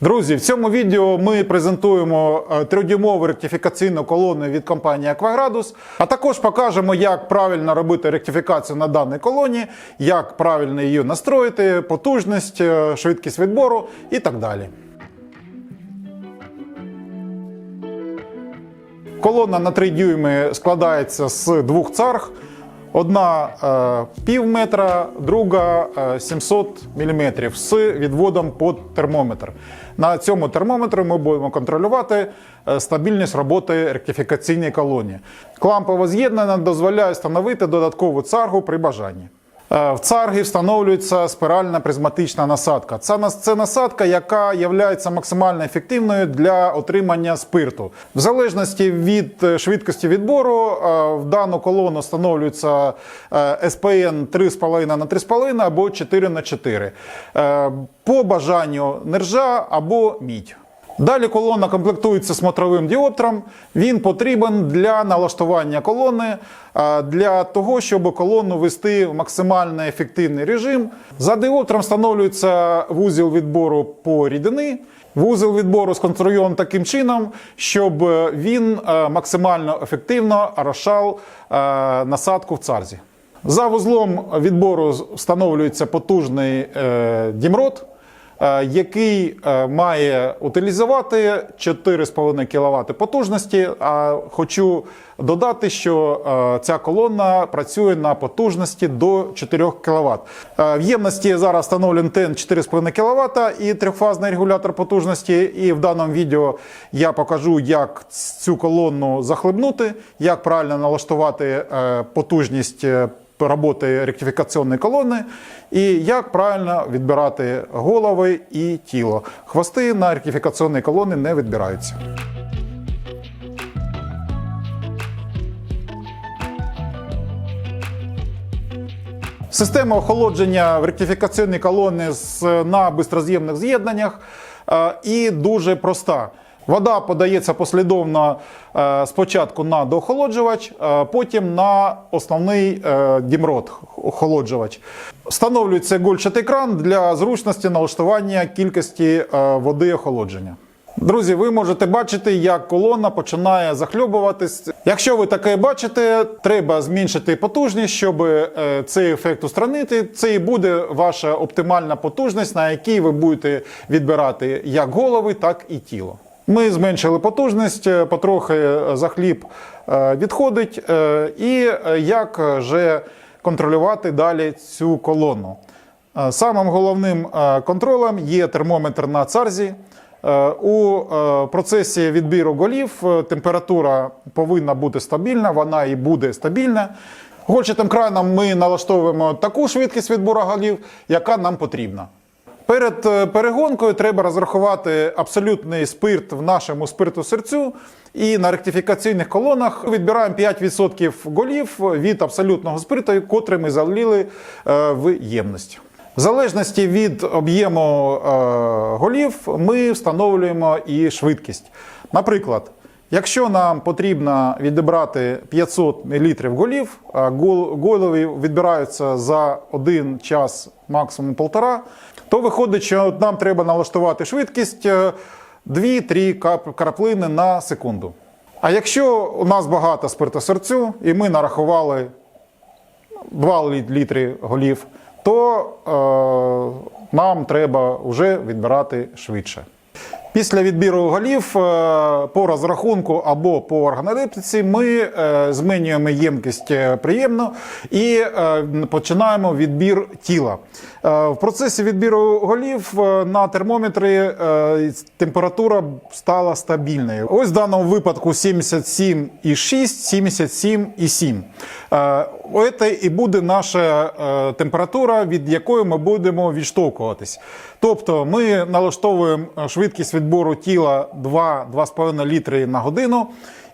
Друзі, в цьому відео ми презентуємо е, трьохдюймову ректифікаційну колону від компанії Aquagradus, а також покажемо, як правильно робити ректифікацію на даній колоні, як правильно її настроїти, потужність, е, швидкість відбору і так далі. Колона на 3 дюйми складається з двох царг. Одна е, пів метра, друга е, 700 мм з відводом під термометр. На цьому термометрі ми будемо контролювати е, стабільність роботи ректифікаційної колонії. Клампове з'єднання дозволяє встановити додаткову царгу при бажанні. Е, В царгі встановлюється спиральна призматична насадка. Це, нас- це насадка, яка є максимально ефективною для отримання спирту. В залежності від е, швидкості відбору е, в дану колону встановлюється СПН 3,5 на 3,5 або 4 на 4 Е, По бажанню нержа або мідь. Далі колона комплектується смотровим діоптром. Він потрібен для налаштування колони, а, для того, щоб колону вести в максимально ефективний режим. За діоптром встановлюється вузол відбору по рідини. Вузол відбору сконструйований таким чином, щоб він е, максимально ефективно розшав е, насадку в царзі. За вузлом відбору встановлюється потужний е, дімрот е, який е, має утилізувати 4,5 кВт потужності. А хочу додати, що е, ця колона працює на потужності до 4 кВт. В ємності зараз встановлений тен 4,5 кВт і трьохфазний регулятор потужності. І в даному відео я покажу, як цю колону захлебнути, як правильно налаштувати е, потужність. Роботи ректифікаційної колони і як правильно відбирати голови і тіло. Хвости на ректифікаційній колоні не відбираються. Система охолодження в ректифікаційній колоні з- на бистроз'ємних з'єднаннях е, і дуже проста. Вода подається послідовно е, спочатку на доохолоджувач, е, потім на основний е, дімрот охолоджувач. Встановлюється гольчатий кран для зручності налаштування кількості води охолодження. Друзі, ви можете бачити, як колона починає захльобуватись. Якщо ви таке бачите, треба зменшити потужність, щоб цей ефект устранити. Це і буде ваша оптимальна потужність, на якій ви будете відбирати як голови, так і тіло. Ми зменшили потужність, е, потрохи е, відходить, е, і е, як же контролювати далі цю колону. Самим головним контролем є термометр на царзі. У процесі відбіру голів температура повинна бути стабільна, вона і буде стабільна. Гольчатим краном ми налаштовуємо таку швидкість відбору голів, яка нам потрібна. Перед е, перегонкою треба розрахувати абсолютний спирт в нашому спирту серцю. І на ректифікаційних колонах відбираємо 5% голів від абсолютного спирту, котрий ми залили е, в ємність. В залежності від об'єму е, голів ми встановлюємо і швидкість. Наприклад, якщо нам потрібно відібрати 500 мл голів, голови відбираються за один час, максимум полтора, то виходить, що нам треба налаштувати швидкість е, 2-3 краплини на секунду. А якщо у нас багато спиртосерцю, і ми нарахували 2 літри голів, то е, нам треба вже відбирати швидше. Після відбіру голів е, по розрахунку або по органолептиці ми е, змінюємо ємкість е, приємно і починаємо відбір тіла. В процесі відбіру голів на термометрі температура стала стабільною. Ось в даному випадку 77,6, 77,7. Це і буде наша е, температура, від якої ми будемо відштовхуватись. Тобто ми налаштовуємо е, швидкість відбору тіла 2-2,5 літри на годину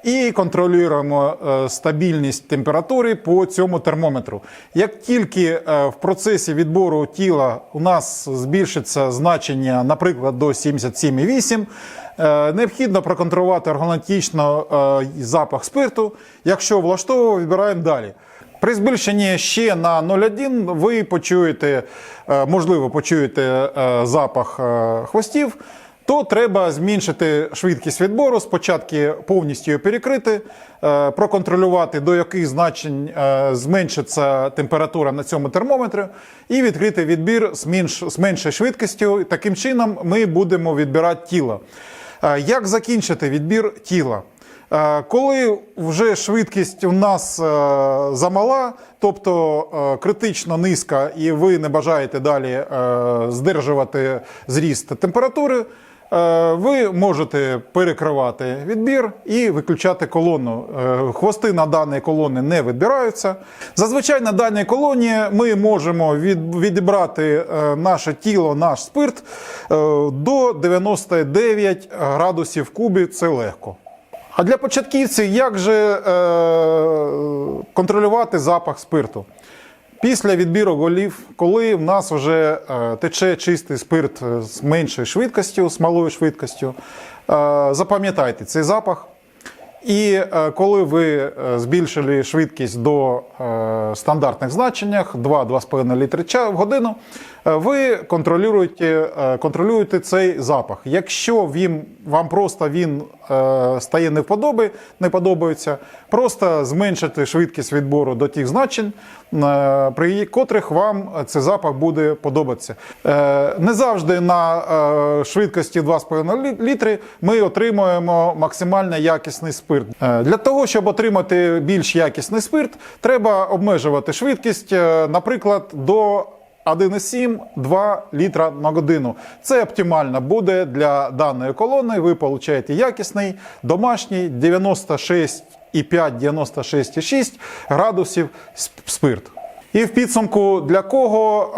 і контролюємо е, стабільність температури по цьому термометру. Як тільки в процесі відбору тіла у нас збільшиться значення, наприклад, до 77,8, е, необхідно проконтролювати органолептично е, запах спирту. Якщо влаштовує, відбираємо далі. При збільшенні ще на 0,1 ви почуєте, е, можливо, почуєте е, запах е, хвостів. то треба зменшити швидкість відбору, спочатку повністю її перекрити, проконтролювати, до яких значень зменшиться температура на цьому термометрі, і відкрити відбір з менш- з меншою швидкістю. Таким чином ми будемо відбирати тіло. Як закінчити відбір тіла? Е, Коли вже швидкість у нас е, замала, тобто е, критично низька, і ви не бажаєте далі здержувати зріст температури, ви можете перекривати відбір і виключати колону. Хвости на даній колоні не відбираються. Зазвичай на даній колоні ми можемо відібрати наше тіло, наш спирт до 99 градусів кубі. Це легко. А для початківців як же е, контролювати запах спирту? Після відбіру голів, коли в нас вже е, тече чистий спирт з меншою швидкістю, з малою швидкістю, е, запам'ятайте цей запах. І е, коли ви збільшили швидкість до стандартних значеннях 2-2,5 літри в годину, ви контролюєте, е, контролюєте цей запах. Якщо він, вам просто він е, стає не вподоби, не подобається, просто зменшити швидкість відбору до тих значень, е, при котрих вам цей запах буде подобатися. Не завжди на швидкості 2,5 лі- літри ми отримуємо максимально якісний спирт. Для того, щоб отримати більш якісний спирт, треба обмежувати швидкість, наприклад, до 1,7-2 літра на годину. Це оптимально буде для даної колони. Ви отримаєте якісний домашній 96,5-96,6 градусів спирт. І в підсумку для кого е,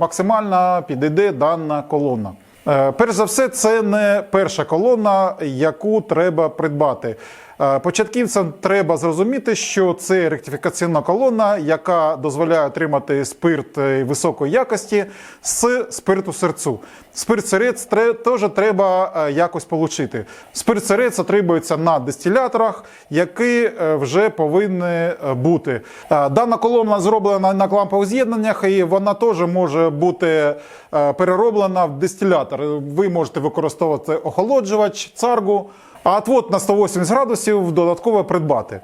максимально підійде дана колона. Е, перш за все, це не перша колона, яку треба придбати. Е, Початківцям треба зрозуміти, що це ректифікаційна колона, яка дозволяє отримати спирт е, високої якості з спирту серцю. Спирт сирець тре- теж треба е, якось отримати. Спирт сирець отримується на дистиляторах, які вже повинні бути. Дана колона зроблена на клампових з'єднаннях, і вона теж може бути перероблена в дистилятор. Ви можете використовувати охолоджувач, царгу, а отвод на 180 градусів додатково придбати.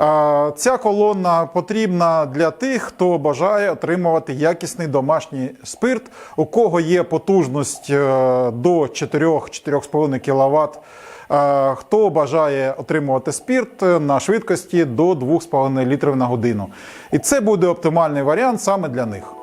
Е, Ця колона потрібна для тих, хто бажає отримувати якісний домашній спирт, у кого є потужність е, до 4-4,5 кВт. Е, Хто бажає отримувати спирт на швидкості до 2,5 літрів на годину. І це буде оптимальний варіант саме для них.